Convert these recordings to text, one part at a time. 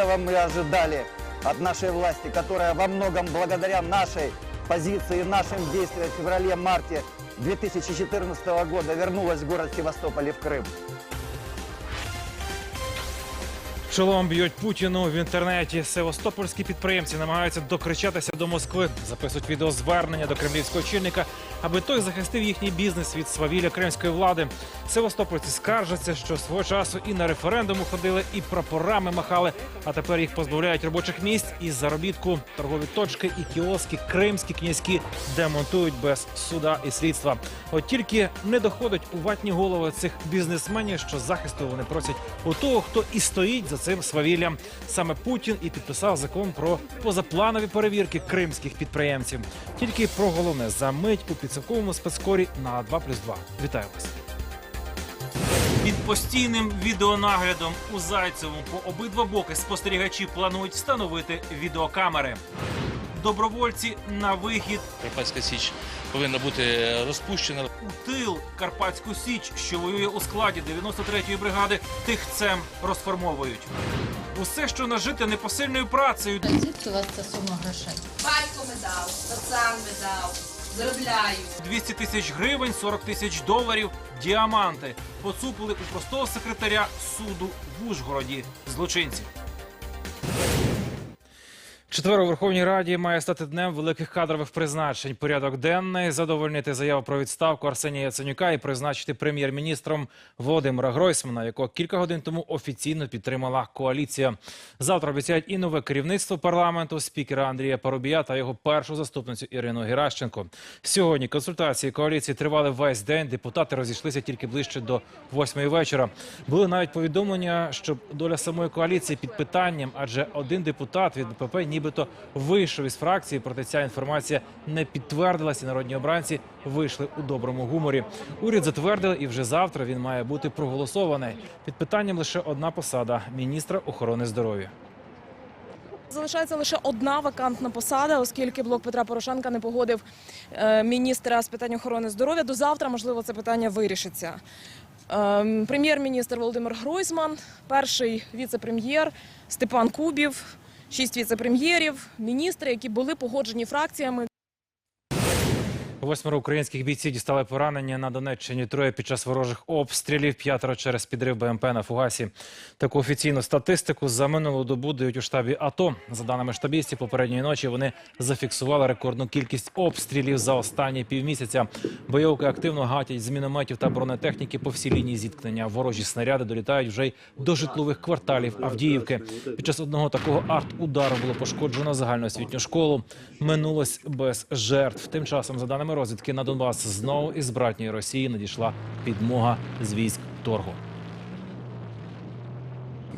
Этого мы ожидали от нашей власти, которая во многом благодаря нашей позиции и нашим действиям в феврале-марте 2014 года вернулась в город Севастополь и в Крым. Шолом б'ють Путіну в інтернеті. Севастопольські підприємці намагаються докричатися до Москви, записують відеозвернення до кремлівського очільника, аби той захистив їхній бізнес від свавілля кримської влади. Севастопольці скаржаться, що свого часу і на референдум ходили, і прапорами махали. А тепер їх позбавляють робочих місць і заробітку. Торгові точки і кіоски кримські князькі демонтують без суда і слідства. От тільки не доходить у ватні голови цих бізнесменів, що захисту вони просять у того, хто і стоїть за цим свавіллям. Саме Путін і підписав закон про позапланові перевірки кримських підприємців. Тільки про головне за мить у підсумковому спецкорі на 2+,2. Вітаю вас. Під постійним відеонаглядом у Зайцевому по обидва боки спостерігачі планують встановити відеокамери. Добровольці на вихід Карпатська Січ повинна бути розпущена. у тил Карпатську Січ, що воює у складі 93-ї бригади, тихцем розформовують. Усе, що нажите непосильною працею, Звідки у вас ця сума грошей? Батько ми дав, пацан ми дав, заробляю. 200 тисяч гривень, 40 тисяч доларів, діаманти поцупили у простого секретаря суду в Ужгороді злочинці. Четвер у Верховній Раді має стати днем великих кадрових призначень. Порядок денний задовольнити заяву про відставку Арсенія Яценюка і призначити прем'єр-міністром Володимира Гройсмана, якого кілька годин тому офіційно підтримала коаліція. Завтра обіцяють і нове керівництво парламенту, спікера Андрія Парубія та його першу заступницю Ірину Геращенко. Сьогодні консультації коаліції тривали весь день. Депутати розійшлися тільки ближче до восьмої вечора. Були навіть повідомлення, що доля самої коаліції під питанням, адже один депутат від БПП нібито вийшов із фракції. Проте ця інформація не підтвердилася. Народні обранці вийшли у доброму гуморі. Уряд затвердили, і вже завтра він має бути проголосований. Під питанням лише одна посада міністра охорони здоров'я. Залишається лише одна вакантна посада, оскільки блок Петра Порошенка не погодив е, міністра з питань охорони здоров'я. До завтра, можливо, це питання вирішиться. Ем, Прем'єр-міністр Володимир Гройсман, перший віце-прем'єр Степан Кубів, шість віце-прем'єрів, міністри, які були погоджені фракціями. Восьмеро українських бійців дістали поранення на Донеччині. Троє під час ворожих обстрілів, п'ятеро через підрив БМП на фугасі. Таку офіційну статистику за минулу добу дають у штабі АТО. За даними штабістів, попередньої ночі вони зафіксували рекордну кількість обстрілів за останні півмісяця. Бойовки активно гатять з мінометів та бронетехніки по всій лінії зіткнення. Ворожі снаряди долітають вже й до житлових кварталів Авдіївки. Під час одного такого арт-удару було пошкоджено загальноосвітню школу. Минулось без жертв. Тим часом, за даними розвідки, на Донбас знову із братньої Росії надійшла підмога з військ торгу.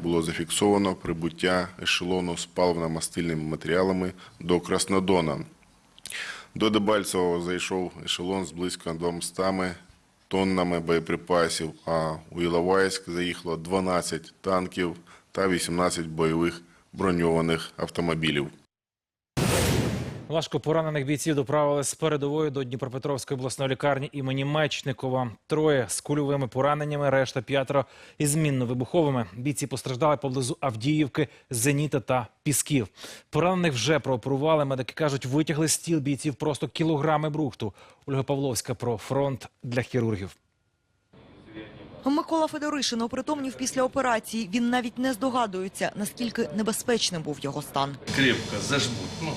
було зафіксовано прибуття ешелону з паливно-мастильними матеріалами до Краснодона. До Дебальцевого зайшов ешелон з близько 200 тоннами боєприпасів, а у Іловайськ заїхало 12 танків та 18 бойових броньованих автомобілів. Важко поранених бійців доправили з передової до Дніпропетровської обласної лікарні імені Мечникова. Троє з кульовими пораненнями, решта п'ятеро із мінно-вибуховими. Бійці постраждали поблизу Авдіївки, Зеніта та Пісків. Поранених вже прооперували. Медики кажуть, витягли з тіл бійців просто кілограми брухту. Ольга Павловська про фронт для хірургів. Микола Федоришин опритомнів після операції. Він навіть не здогадується, наскільки небезпечним був його стан. Крепко зажмуть. Ну,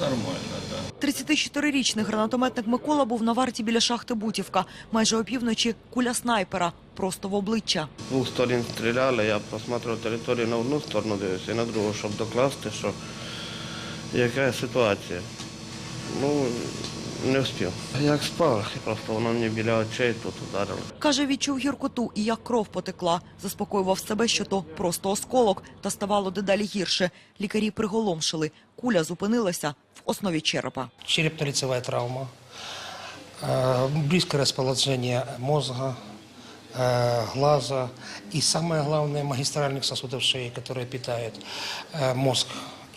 нормально, да. 34-річний гранатометник Микола був на варті біля шахти Бутівка. Майже опівночі куля снайпера просто в обличчя. Двох сторін стріляли, я просматривав територію на одну сторону дивився і на другу, щоб докласти, що яка ситуація. Ну, не встиг. Як спав, просто воно мені біля очей тут ударило. Каже, відчув гіркоту і як кров потекла. Заспокоював себе, що то просто осколок, та ставало дедалі гірше. Лікарі приголомшили. Куля зупинилася в основі черепа. черепно-лицевая травма, э, близкое расположение мозга, э, глаза и самое главное магистральных сосудов шеи, которые питают э, мозг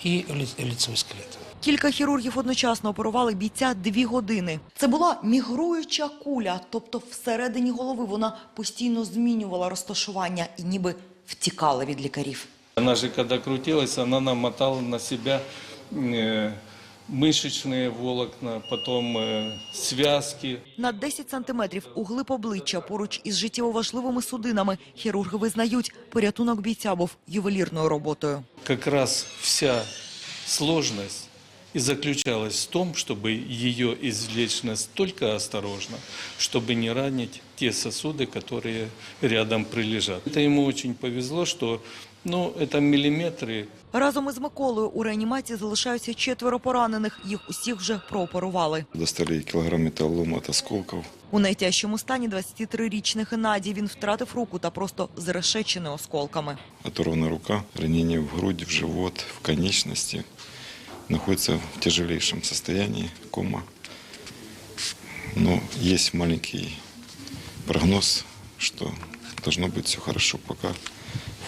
и ли- лицевой скелет. Кілька хірургів одночасно оперували бійця дві години. Це була мігруюча куля, тобто всередині голови вона постійно змінювала розташування і ніби втікала від лікарів. Она же, когда крутилась, она намотала на себя э, мышечные волокна, потом э, связки. На 10 сантиметрів углиб обличчя поруч із життєво важливими судинами хірурги визнають, порятунок бійця був ювелірною роботою. Как раз вся сложность и заключалась в том, чтобы ее извлечь настолько осторожно, чтобы не ранить те сосуды, которые рядом прилежат. Это ему очень повезло, что ну, это миллиметры Разом із Миколою у реанімації залишаються четверо поранених. Їх усіх вже прооперували. Достали килограмм металлолома от осколков. У найтяжчому стані 23-річний Геннадій. Він втратив руку та просто зрешечений осколками. Оторвана рука, ранение в грудь, в живот, в конечности. Находится в тяжелейшем состоянии, кома. Но есть маленький прогноз, что должно быть все хорошо, пока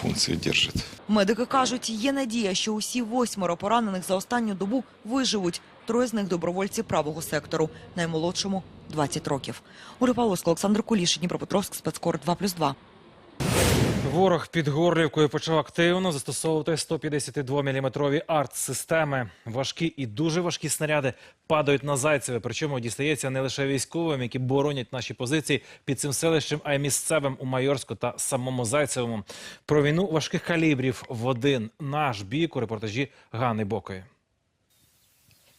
функции держит. Медики кажуть, є надія, що усі восьмеро поранених за останню добу виживуть. Троє з них добровольці правого сектору, наймолодшому – 20 років. Оля Павловська, Олександр Куліш, Дніпропетровськ, спецкор 2+,2. Ворог під Горлівкою почав активно застосовувати 152-мм арт-системи. Важкі і дуже важкі снаряди падають на Зайцеве. Причому дістається не лише військовим, які боронять наші позиції під цим селищем, а й місцевим у Майорську та самому Зайцевому. Про війну важких калібрів в один наш бік у репортажі Ганни Бокої.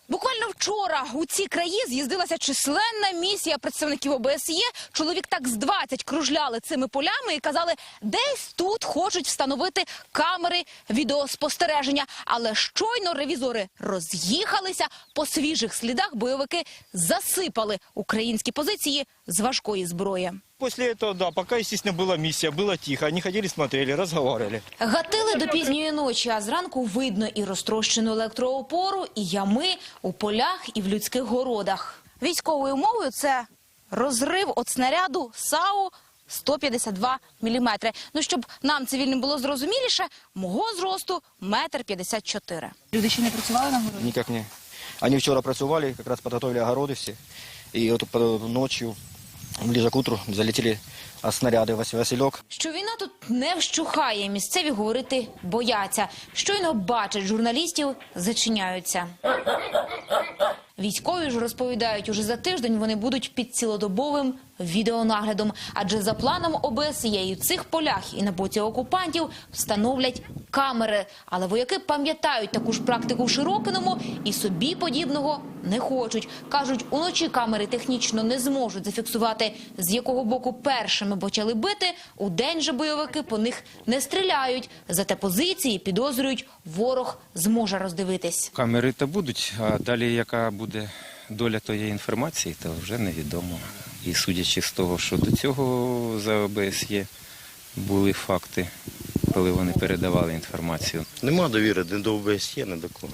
Буквально вчора у ці краї з'їздилася численна місія представників ОБСЄ. Чоловік так з 20 кружляли цими полями і казали, десь тут хочуть встановити камери відеоспостереження. Але щойно ревізори роз'їхалися по свіжих слідах. Бойовики засипали українські позиції з важкої зброї. После этого, да, пока, естественно, была миссия, было тихо. Они ходили, смотрели, разговаривали. Гатили до пізньої ночі, а зранку видно і розтрощену електроопору, і ями у полях і в людських городах. Військовою мовою це розрив від снаряду САУ 152 міліметри. Ну, щоб нам цивільним було зрозуміліше, мого зросту метр п'ятдесят чотири. Люди ще не працювали на городі? Никак не. Они вчера працювали, как раз подготовили огороды все. И вот по- ночью, ближе к утру, залетели а, снаряды Вас- Василек. Що війна тут не вщухає, місцеві говорити бояться. Щойно бачать журналістів, зачиняються. Військові ж розповідають, уже за тиждень вони будуть під цілодобовим відеонаглядом. Адже за планом ОБСЄ і в цих полях і на боці окупантів встановлять камери. Але вояки пам'ятають таку ж практику в Широкиному і собі подібного не хочуть. Кажуть, уночі камери технічно не зможуть зафіксувати, з якого боку першими почали бити. У день же бойовики по них не стріляють. Зате позиції підозрюють, ворог зможе роздивитись. Камери то будуть, а далі яка буде доля тієї інформації, то вже невідомо. І судячи з того, що до цього за ОБСЄ були факти, коли вони передавали інформацію. Нема довіри ні до ОБСЄ, ні до кого.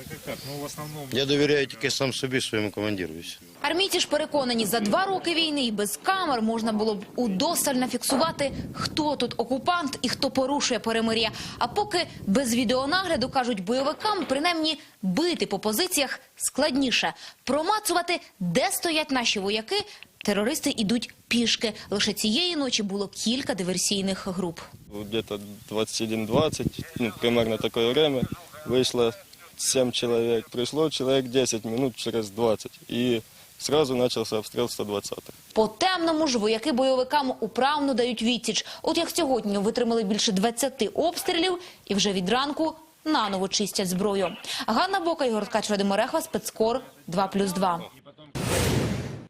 Я довіряю тільки сам собі, своєму командиру. Армійці ж переконані, за два роки війни і без камер можна було б удосталь нафіксувати, хто тут окупант і хто порушує перемир'я. А поки без відеонагляду, кажуть бойовикам, принаймні бити по позиціях складніше. Промацувати, де стоять наші вояки, терористи йдуть пішки. Лише цієї ночі було кілька диверсійних груп. Где-то 21-20, ну, примерно такое время, вышло 7 человек. Пришло человек 10 минут через 20. И сразу начался обстрел 120 По темному ж вояки бойовикам управно дають відсіч. От як сьогодні витримали більше 20 обстрілів і вже від ранку наново чистять зброю. Ганна Бока, Ігор Ткач, Вадим Орехва, спецкор 2+,2.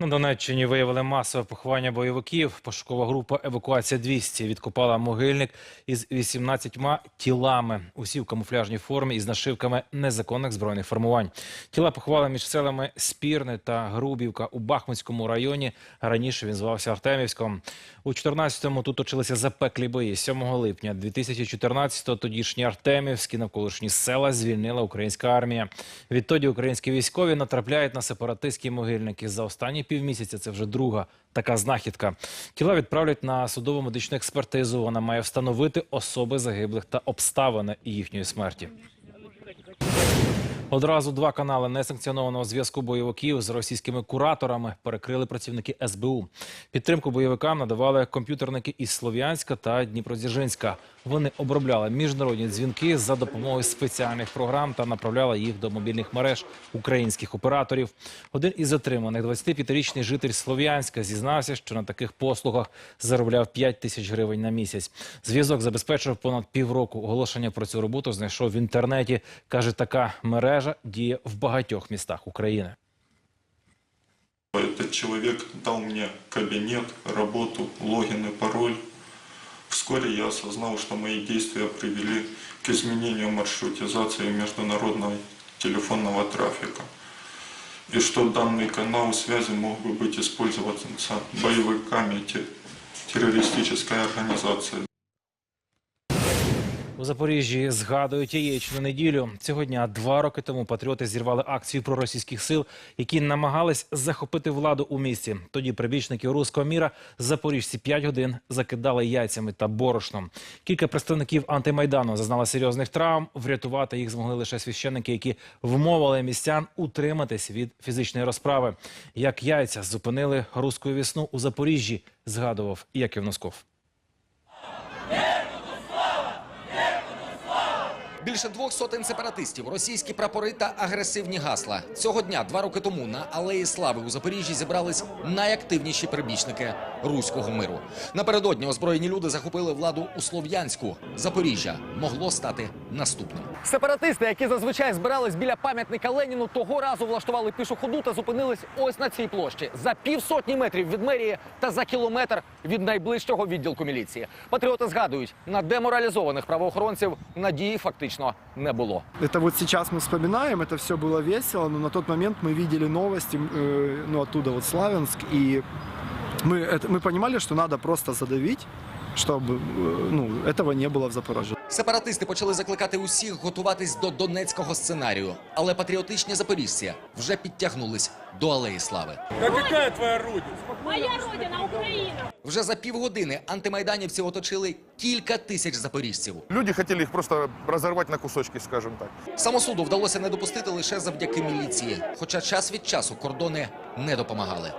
На Донеччині виявили масове поховання бойовиків. Пошукова група «Евакуація 200» відкопала могильник із 18 тілами. Усі в камуфляжній формі із нашивками незаконних збройних формувань. Тіла поховали між селами Спірне та Грубівка у Бахмутському районі. Раніше він звався Артемівськом. У 14-му тут точилися запеклі бої. 7 липня 2014-го тодішні Артемівські навколишні села звільнила українська армія. Відтоді українські військові натрапляють на сепаратистські могильники. За останні півмісяця це вже друга така знахідка. Тіла відправлять на судово медичну експертизу. Вона має встановити особи загиблих та обставини їхньої смерті. Одразу два канали несанкціонованого зв'язку бойовиків з російськими кураторами перекрили працівники СБУ. Підтримку бойовикам надавали комп'ютерники із Слов'янська та Дніпродзержинська. Вони обробляли міжнародні дзвінки за допомогою спеціальних програм та направляли їх до мобільних мереж українських операторів. Один із затриманих, 25-річний житель Слов'янська, зізнався, що на таких послугах заробляв 5 тисяч гривень на місяць. Зв'язок забезпечив понад півроку. Оголошення про цю роботу знайшов в інтернеті. Каже, така мережа діє в багатьох містах України. Этот человек дал мне кабинет, работу, логин и пароль. Вскоре я осознал, что мои действия привели к изменению маршрутизации международного телефонного трафика. И что данный канал связи мог бы быть использоваться боевиками те- террористической организации. У Запоріжжі згадують яєчну неділю. Цього дня два роки тому патріоти зірвали акцію проросійських сил, які намагались захопити владу у місті. Тоді прибічники руського міра запоріжці 5 годин закидали яйцями та борошном. Кілька представників антимайдану зазнали серйозних травм. Врятувати їх змогли лише священники, які вмовили містян утриматись від фізичної розправи. Як яйця зупинили руську весну у Запоріжжі, згадував Яків Носков. Більше двох сотень сепаратистів, російські прапори та агресивні гасла. Цього дня, два роки тому, на алеї Слави у Запоріжжі зібрались найактивніші прибічники руського миру. Напередодні озброєні люди захопили владу у Слов'янську. Запоріжжя могло стати наступним. Сепаратисти, які зазвичай збирались біля пам'ятника Леніну, того разу влаштували пішоходу та зупинились ось на цій площі за півсотні метрів від мерії та за кілометр від найближчого відділку міліції. Патріоти згадують, на деморалізованих правоохоронців надії фактично не було. Это вот сейчас мы вспоминаем, это все было весело, но на тот момент мы видели новости, э, ну оттуда вот Славянск, и мы, это, мы понимали, что надо просто задавить, чтобы э, ну, этого не было в Запорожье. Сепаратисти почали закликати усіх готуватись до донецького сценарію, але патріотичні запоріжці вже підтягнулись до алеї слави. какая твоя родина? Моя родина Украина. Вже за півгодини антимайданівці оточили кілька тисяч запоріжців. Люди хотели их просто разорвать на кусочки, скажем так. Самосуду вдалося не допустити лише завдяки міліції, хоча час від часу кордони не допомагали.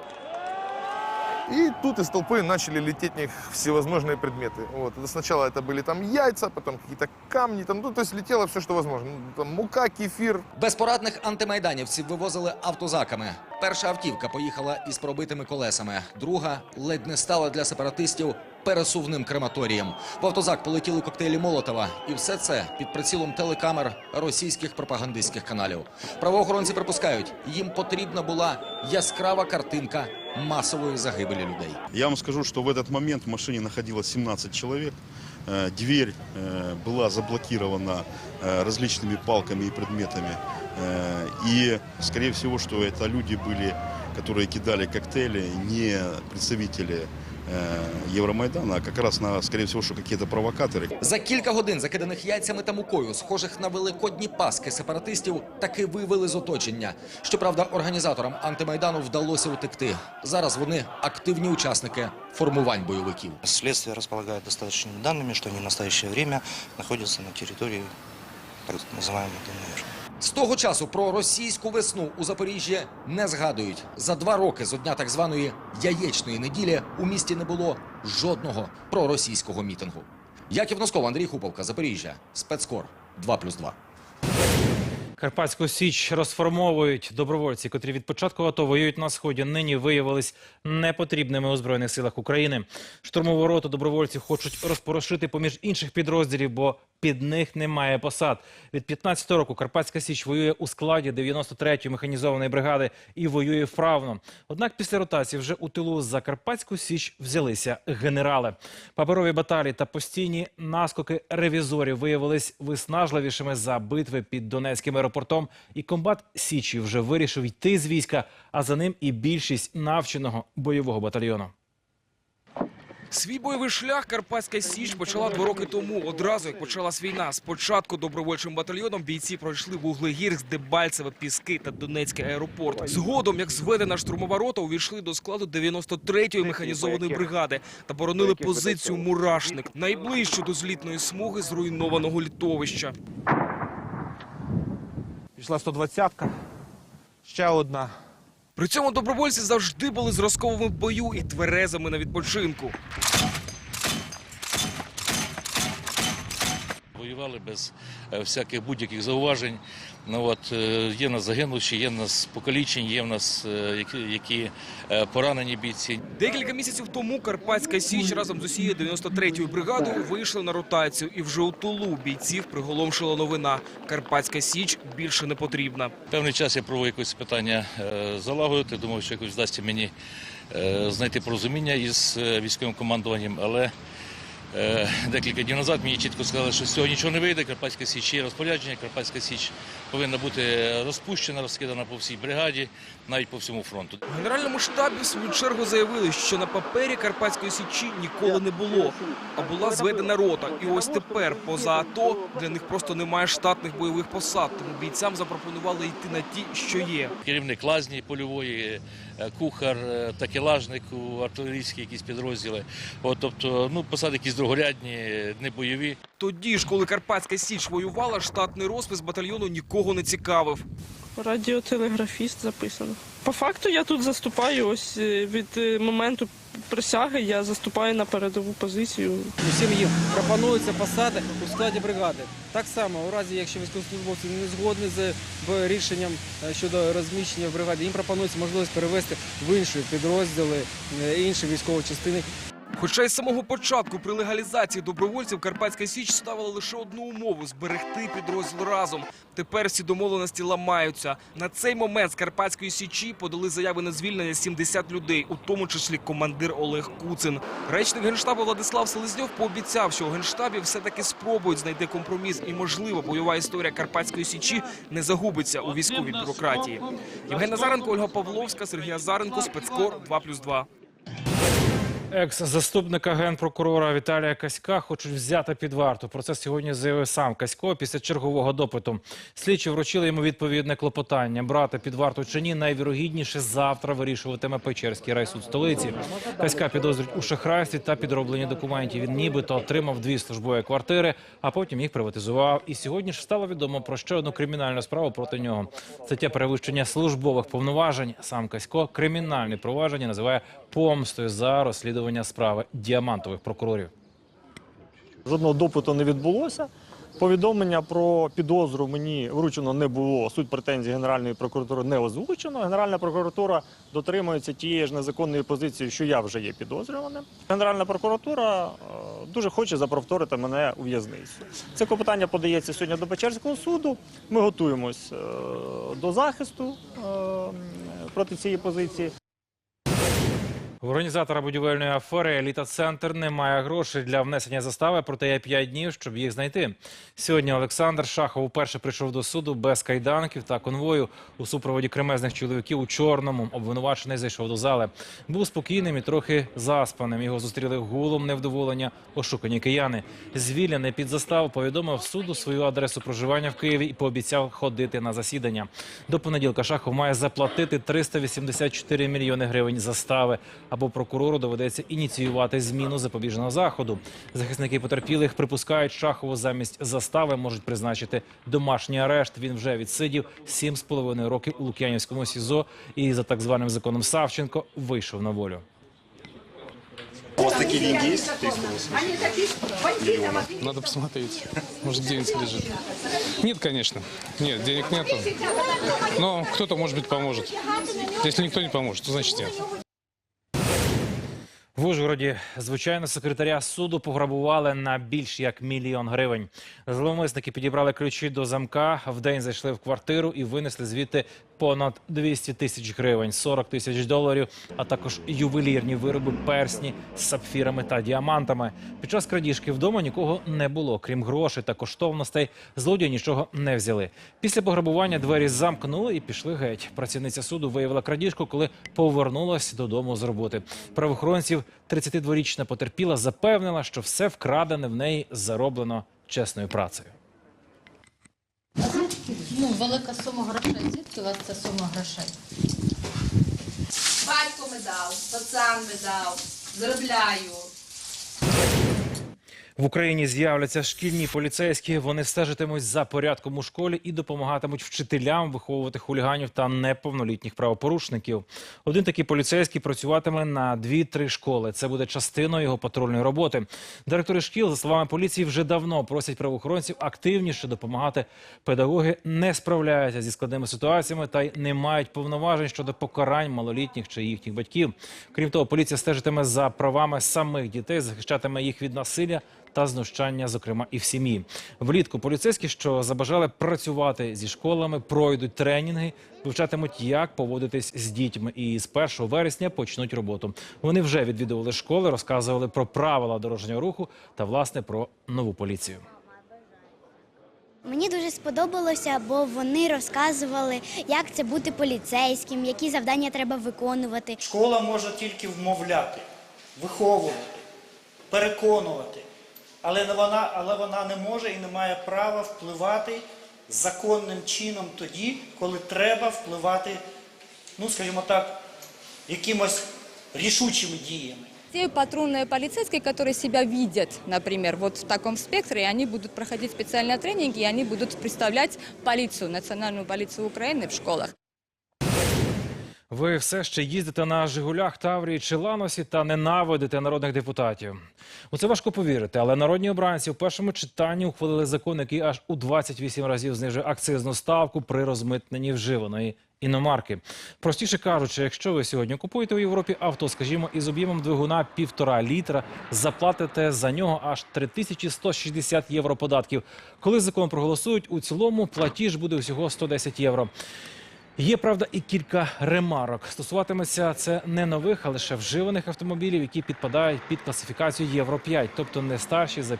И тут из толпы начали лететь в них всевозможные предметы. Вот. Это Сначала это были там яйца, потом какие-то камни, там, ну, то есть летело все, что возможно. Ну, Там мука, кефир. Безпорадних антимайданівців вивозили автозаками. Перша автівка поїхала із пробитими колесами, друга ледь не стала для сепаратистів пересувним крематорієм. В автозак полетіли коктейлі Молотова, і все це під прицілом телекамер російських пропагандистських каналів. Правоохоронці припускають, їм потрібна була яскрава картинка масової загибелі людей. Я вам скажу, что в этот момент в машине находилось 17 человек. Э, Дверь э, была заблокирована э, различными палками и предметами. Э, И, скорее всего, что это люди были, которые кидали коктейли, не представители э, Евромайдана, а как раз, на, скорее всего, что какие-то провокаторы. За кілька годин закиданих яйцями та мукою, схожих на великодні паски сепаратистів, таки вивели з оточення. Щоправда, організаторам антимайдану вдалося утекти. Зараз вони активні учасники формувань бойовиків. Следствие располагает достаточными данными, что они в настоящее время находятся на территории так называемой ДНР. З того часу про російську весну у Запоріжжі не згадують. За два роки з дня так званої яєчної неділі у місті не було жодного проросійського мітингу. Яків Носков, Андрій Хуповка, Запоріжжя, спецкор 2+,2. Карпатську Січ розформовують добровольці, котрі від початку АТО воюють на сході. Нині виявились непотрібними у збройних силах України. Штурмову роту добровольців хочуть розпорошити поміж інших підрозділів, бо під них немає посад. Від 15 року Карпатська Січ воює у складі 93-ї механізованої бригади і воює вправно. Однак після ротації вже у тилу за Карпатську Січ взялися генерали. Паперові баталії та постійні наскоки ревізорів виявились виснажливішими за битви під Донецьким аеропортом. І комбат Січі вже вирішив йти з війська, а за ним і більшість навченого бойового батальйону. Свій бойовий шлях Карпатська Січ почала два роки тому. Одразу як почалась війна. Спочатку добровольчим батальйоном бійці пройшли Вуглегірськ, Дебальцеве, Піски та Донецький аеропорт. Згодом, як зведена штурмова рота, увійшли до складу 93-ї механізованої бригади та боронили позицію Мурашник, найближчу до злітної смуги зруйнованого літовища. Пішла 120-ка, ще одна. При цьому добровольці завжди були зразковими в бою і тверезами на відпочинку. Воювали без е, всяких будь-яких зауважень. Ну, от, е, є в нас загинувші, є в нас покалічені, є в нас е, які, які поранені бійці. Декілька місяців тому Карпатська Січ разом з усією 93-ю бригадою вийшли на ротацію. І вже у Тулу бійців приголомшила новина. Карпатська Січ більше не потрібна. Певний час я пробував якось питання залагодити. Думав, що якось вдасться мені знайти порозуміння із військовим командуванням, але декілька днів назад мені чітко сказали, що з цього нічого не вийде. Карпатська Січ є розпорядження, Карпатська Січ повинна бути розпущена, розкидана по всій бригаді, навіть по всьому фронту. В генеральному штабі в свою чергу заявили, що на папері Карпатської Січі ніколи не було, а була зведена рота. І ось тепер, поза АТО, для них просто немає штатних бойових посад, тому бійцям запропонували йти на ті, що є. Керівник лазні польової, е, кухар, е, такелажник у артилерійські якісь підрозділи. От, тобто, ну, посади якісь другорядні, не бойові. Тоді ж, коли Карпатська Січ воювала, штатний розпис батальйону нікого не цікавив. Радіотелеграфіст записано. По факту я тут заступаю ось е, від е, моменту присяги, я заступаю на передову позицію. Усім їм пропонуються посади у складі бригади. Так само, у разі, якщо військовослужбовці не згодні з рішенням е, щодо розміщення в бригаді, їм пропонується можливість перевести в інші підрозділи, е, інші військові частини. Хоча із самого початку при легалізації добровольців Карпатська Січ ставила лише одну умову зберегти підрозділ разом. Тепер всі домовленості ламаються. На цей момент з Карпатської Січі подали заяви на звільнення 70 людей, у тому числі командир Олег Куцин. Речник генштабу Владислав Селезньов пообіцяв, що у генштабі все-таки спробують знайти компроміс, і можливо бойова історія Карпатської Січі не загубиться у військовій бюрократії. Євген Назаренко, Ольга Павловська, Сергій Азаренко, Спецкор 2+,2. Екс-заступника генпрокурора Віталія Каська хочуть взяти під варту. Про це сьогодні заявив сам Касько після чергового допиту. Слідчі вручили йому відповідне клопотання. Брати під варту чи ні найвірогідніше завтра вирішуватиме Печерський райсуд столиці. Каська підозрюють у шахрайстві та підробленні документів. Він нібито отримав дві службові квартири, а потім їх приватизував. І сьогодні ж стало відомо про ще одну кримінальну справу проти нього. Стаття перевищення службових повноважень. Сам Касько кримінальне провадження називає помстою за розслідування справи діамантових прокурорів. Жодного допиту не відбулося. Повідомлення про підозру мені вручено не було. Суть претензій Генеральної прокуратури не озвучено. Генеральна прокуратура дотримується тієї ж незаконної позиції, що я вже є підозрюваним. Генеральна прокуратура е, дуже хоче заповторити мене у в'язницю. Це клопотання подається сьогодні до Печерського суду. Ми готуємось е, до захисту е, проти цієї позиції. У організатора будівельної афери Еліта Центр не має грошей для внесення застави, проте є 5 днів, щоб їх знайти. Сьогодні Олександр Шахов уперше прийшов до суду без кайданків та конвою у супроводі кремезних чоловіків у чорному. Обвинувачений зайшов до зали. Був спокійним і трохи заспаним. Його зустріли гулом невдоволення, ошукані кияни. Звільнений під заставу повідомив суду свою адресу проживання в Києві і пообіцяв ходити на засідання. До понеділка Шахов має заплатити 384 мільйони гривень застави або прокурору доведеться ініціювати зміну запобіжного заходу. Захисники потерпілих припускають, Шахову замість застави можуть призначити домашній арешт. Він вже відсидів 7,5 років у Лук'янівському СІЗО і за так званим законом Савченко вийшов на волю. У вас такие деньги есть? 380 миллионов. Надо посмотреть. Может, где-нибудь лежит. Нет, конечно. Нет, денег нету. Но кто-то, может быть, поможет. Если никто не поможет, то значит нет. В Ужгороді звичайно секретаря суду пограбували на більш як мільйон гривень. Зловмисники підібрали ключі до замка. Вдень зайшли в квартиру і винесли звідти понад 200 тисяч гривень, 40 тисяч доларів, а також ювелірні вироби, персні з сапфірами та діамантами. Під час крадіжки вдома нікого не було, крім грошей та коштовностей. Злодії нічого не взяли. Після пограбування двері замкнули і пішли геть. Працівниця суду виявила крадіжку, коли повернулась додому з роботи. Правоохоронців 32-річна потерпіла запевнила, що все вкрадене в неї зароблено чесною працею. Ну, велика сума грошей. Звідки у вас ця сума грошей? Батько ми дав, пацан ми дав, заробляю. В Україні з'являться шкільні поліцейські. Вони стежитимуть за порядком у школі і допомагатимуть вчителям виховувати хуліганів та неповнолітніх правопорушників. Один такий поліцейський працюватиме на 2-3 школи. Це буде частиною його патрульної роботи. Директори шкіл, за словами поліції, вже давно просять правоохоронців активніше допомагати. Педагоги не справляються зі складними ситуаціями та й не мають повноважень щодо покарань малолітніх чи їхніх батьків. Крім того, поліція стежитиме за правами самих дітей, захищатиме їх від насилля та знущання, зокрема і в сім'ї. Влітку поліцейські, що забажали працювати зі школами, пройдуть тренінги, вивчатимуть, як поводитись з дітьми. І з 1 вересня почнуть роботу. Вони вже відвідували школи, розказували про правила дорожнього руху та власне про нову поліцію. Мені дуже сподобалося, бо вони розказували, як це бути поліцейським, які завдання треба виконувати. Школа може тільки вмовляти, виховувати, переконувати, але не вона, але вона не може і не має права впливати законним чином тоді, коли треба впливати, ну скажімо так, якимось рішучими діями. Те патрульные полицейские, которые себя видят, например, вот в таком спектре, они будут проходить специальные тренинги, и они будут представлять полицию, национальную полицию Украины в школах. Ви все ще їздите на Жигулях, Таврії чи Ланосі та ненавидите народних депутатів. У це важко повірити, але народні обранці в першому читанні ухвалили закон, який аж у 28 разів знижує акцизну ставку при розмитненні вживаної іномарки. Простіше кажучи, якщо ви сьогодні купуєте у Європі авто, скажімо, із об'ємом двигуна півтора літра, заплатите за нього аж 3160 євро податків. Коли закон проголосують, у цілому платіж буде всього 110 євро. Є правда і кілька ремарок. Стосуватиметься це не нових, а лише вживаних автомобілів, які підпадають під класифікацію Євро 5, тобто не старші за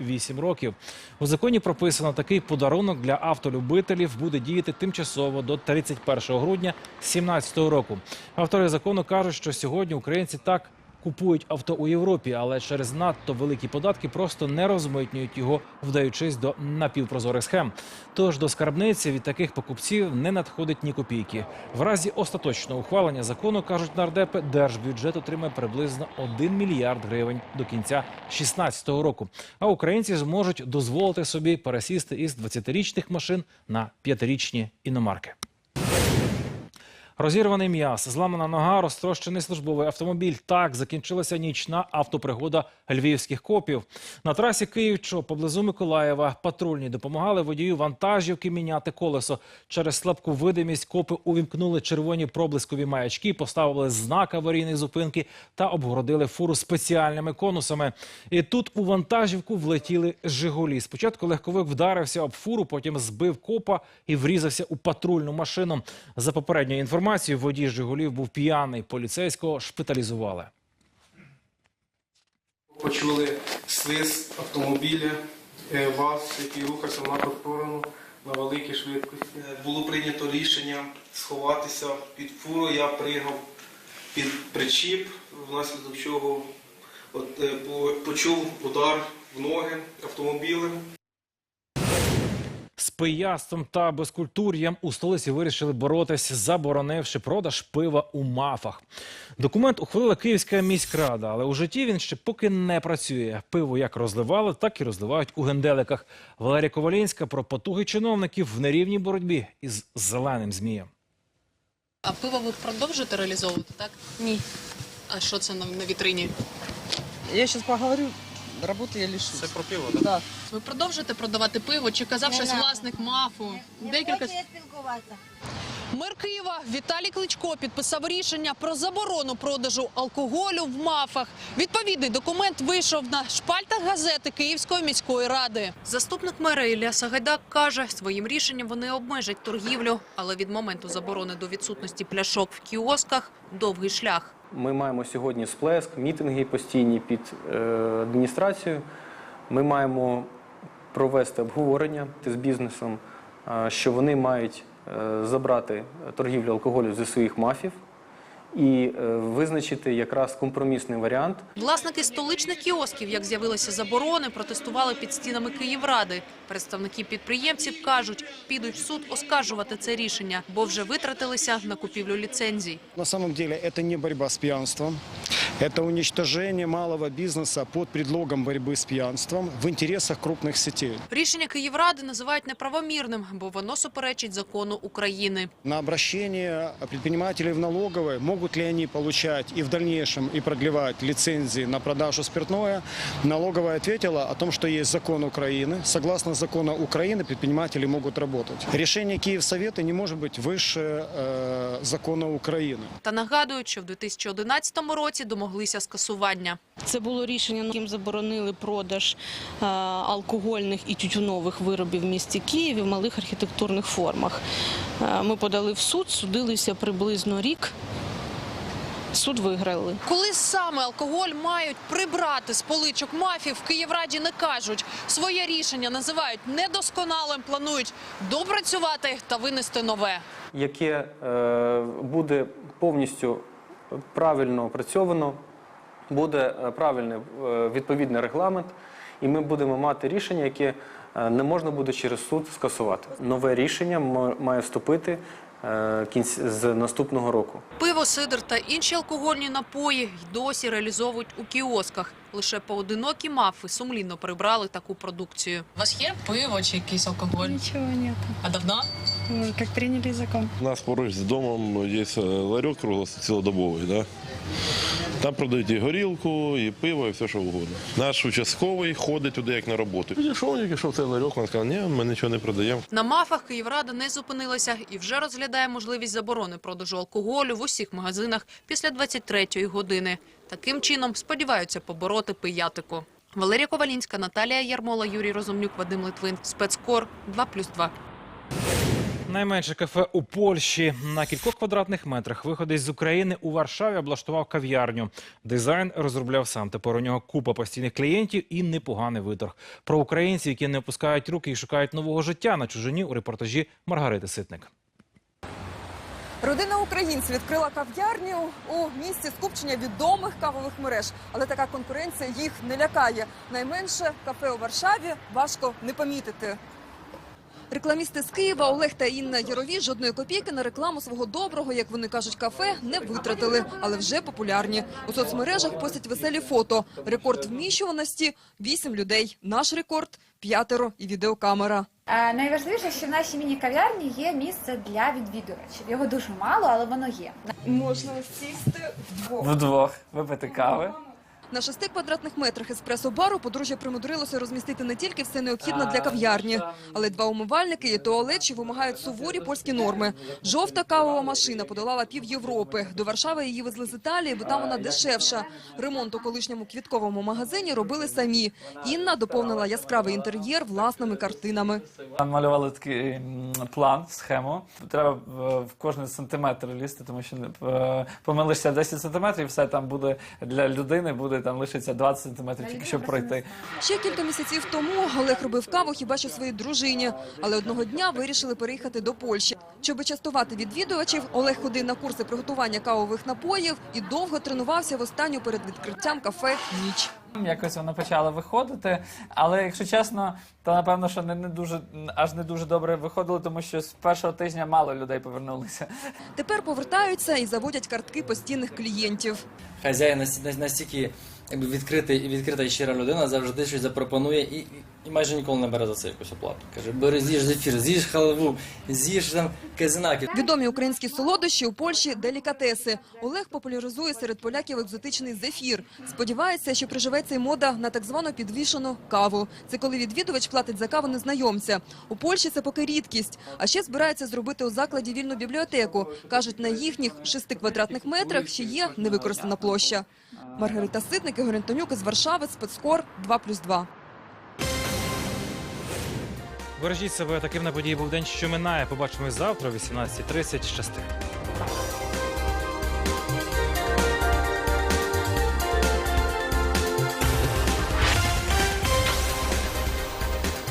5-8 років. У законі прописано такий подарунок для автолюбителів буде діяти тимчасово до 31 грудня 2017 року. Автори закону кажуть, що сьогодні українці так. Купують авто у Європі, але через надто великі податки просто не розмитнюють його, вдаючись до напівпрозорих схем. Тож до скарбниці від таких покупців не надходить ні копійки. В разі остаточного ухвалення закону кажуть нардепи, держбюджет отримає приблизно 1 мільярд гривень до кінця 2016 року. А українці зможуть дозволити собі пересісти із 20-річних машин на 5-річні іномарки. Розірваний м'яс, зламана нога, розтрощений службовий автомобіль. Так закінчилася нічна автопригода львівських копів. На трасі Київ-Чоп поблизу Миколаєва патрульні допомагали водію вантажівки міняти колесо. Через слабку видимість копи увімкнули червоні проблискові маячки, поставили знак аварійної зупинки та обгородили фуру спеціальними конусами. І тут у вантажівку влетіли Жигулі. Спочатку легковик вдарився об фуру, потім збив копа і врізався у патрульну машину. За попередньою інформацією, водій Жигулів був п'яний. Поліцейського шпиталізували. Почули свист автомобіля е, ВАЗ, який рухався в нашу сторону на великій швидкості. Е, Було прийнято рішення сховатися під фуру. Я пригав під причіп, внаслідок чого от, е, по- почув удар в ноги автомобілем. З пияцтвом та безкультур'ям у столиці вирішили боротись, заборонивши продаж пива у мафах. Документ ухвалила Київська міськрада, але у житті він ще поки не працює. Пиво як розливали, так і розливають у генделиках. Валерія Ковалінська про потуги чиновників в нерівній боротьбі із зеленим змієм. А пиво ви продовжуєте реалізовувати, так? Ні. А що це на, на вітрині? Я сейчас поговорю, работы я лишусь. Це про пиво, так? Да. Ви продовжуєте продавати пиво? Чи казав щось власник мафу? Декілька спілкуватися. Мер Києва Віталій Кличко підписав рішення про заборону продажу алкоголю в мафах. Відповідний документ вийшов на шпальтах газети Київської міської ради. Заступник мера Ілля Сагайдак каже, своїм рішенням вони обмежать торгівлю, але від моменту заборони до відсутності пляшок в кіосках довгий шлях. Ми маємо сьогодні сплеск, мітинги постійні під е, адміністрацією. Ми маємо провести обговорення з бізнесом, е, що вони мають забрати торгівлю алкоголю зі своїх мафів і е, визначити якраз компромісний варіант, Власники столичних кіосків, як з'явилися заборони, протестували під стінами Київради. Представники підприємців кажуть, підуть в суд оскаржувати це рішення, бо вже витратилися на купівлю ліцензій. На самом деле это не борьба с пьянством, Это уничтожение малого бизнеса под предлогом борьбы с пьянством в интересах крупных сетей. Рішення Київради називають неправомірним, бо воно суперечить закону України. На обращение предпринимателей в налоговой, могут ли они получать и в дальнейшем и продлевать лицензии на продажу спиртное, налоговая ответила о том, что есть закон Украины. Согласно закону Украины предприниматели могут работать. Решение Киевсовета не может быть выше э, закона Украины. Та нагадують, що в 2011 році домоглися скасування. Це було рішення, яким заборонили продаж е, алкогольних і тютюнових виробів в місті Києві в малих архітектурних формах. Е, Ми подали в суд, судилися приблизно рік. Суд виграли. Коли саме алкоголь мають прибрати з поличок мафів, в Київраді не кажуть. Своє рішення називають недосконалим, планують допрацювати та винести нове. яке е, буде повністю правильно опрацьовано, буде е, правильний е, відповідний регламент, і ми будемо мати рішення, яке е, не можна буде через суд скасувати. Нове рішення має вступити кінць з наступного року. Пиво, сидр та інші алкогольні напої й досі реалізовують у кіосках. Лише поодинокі мафи сумлінно прибрали таку продукцію. У вас є пиво чи якийсь алкоголь? Ничего нет. А давно? Как приняли закон. У нас поруч з домом є е, ларьок цілодобовий. Да? Там продають і горілку, і пиво, і все, що угодно. Наш участковий ходить туди як на роботу. Підійшов, тільки що в цей ларьок, він сказав, ні, ми нічого не продаємо. На мафах Київрада не зупинилася і вже розглядає можливість заборони продажу алкоголю в усіх магазинах після 23-ї години. Таким чином сподіваються побороти пиятику. Валерія Ковалінська, Наталія Ярмола, Юрій Розумнюк, Вадим Литвин. Спецкор 2+,2. Найменше кафе у Польщі на кількох квадратних метрах виходить з України у Варшаві облаштував кав'ярню. Дизайн розробляв сам. Тепер у нього купа постійних клієнтів і непоганий виторг. Про українців, які не опускають руки і шукають нового життя на чужині у репортажі Маргарити Ситник. Родина українців відкрила кав'ярню у місці скупчення відомих кавових мереж, але така конкуренція їх не лякає. Найменше кафе у Варшаві важко не помітити. Рекламісти з Києва Олег та Інна Ярові жодної копійки на рекламу свого доброго, як вони кажуть, кафе не витратили, але вже популярні. У соцмережах постять веселі фото. Рекорд вміщуваності – 8 людей. Наш рекорд – п'ятеро і відеокамера. Е, Найважливіше, що в нашій міні-кав'ярні є місце для відвідувачів. Його дуже мало, але воно є. Можна сісти вдвох. Вдвох випити кави. На шести квадратних метрах еспресо-бару подружжя примудрилося розмістити не тільки все необхідне для кав'ярні, але два умивальники і туалет, що вимагають суворі польські норми. Жовта кавова машина подолала пів Європи. До Варшави її везли з Італії, бо там вона дешевша. Ремонт у колишньому квітковому магазині робили самі. Інна доповнила яскравий інтер'єр власними картинами. Малювали такий план, схему. Треба в, в кожний сантиметр лізти, тому що е, помилишся 10 сантиметрів, все там буде для людини, буде там лишиться 20 сантиметрів, тільки щоб пройти. Ще кілька місяців тому Олег робив каву хіба що своїй дружині, але одного дня вирішили переїхати до Польщі. Щоби частувати відвідувачів, Олег ходив на курси приготування кавових напоїв і довго тренувався в останню перед відкриттям кафе ніч. Якось воно почало виходити, але якщо чесно, то напевно, що не, не дуже аж не дуже добре виходило, тому що з першого тижня мало людей повернулися. Тепер повертаються і заводять картки постійних клієнтів. Хазяїн настільки, настільки якби відкритий відкрита і щира людина завжди щось запропонує і, і, майже ніколи не бере за це якусь оплату. Каже, бери з'їж зефір, з'їж халву, з'їж там казинаки. Відомі українські солодощі у Польщі делікатеси. Олег популяризує серед поляків екзотичний зефір. Сподівається, що приживеться й мода на так звану підвішену каву. Це коли відвідувач платить за каву незнайомця. У Польщі це поки рідкість. А ще збираються зробити у закладі вільну бібліотеку. Кажуть, на їхніх шести квадратних метрах ще є невикористана площа. Маргарита Ситник, Ігор Антонюк із Варшави, спецкор 2+,2. Бережіть себе таким на події був день, що минає. Побачимось завтра о 18.30. Щасти.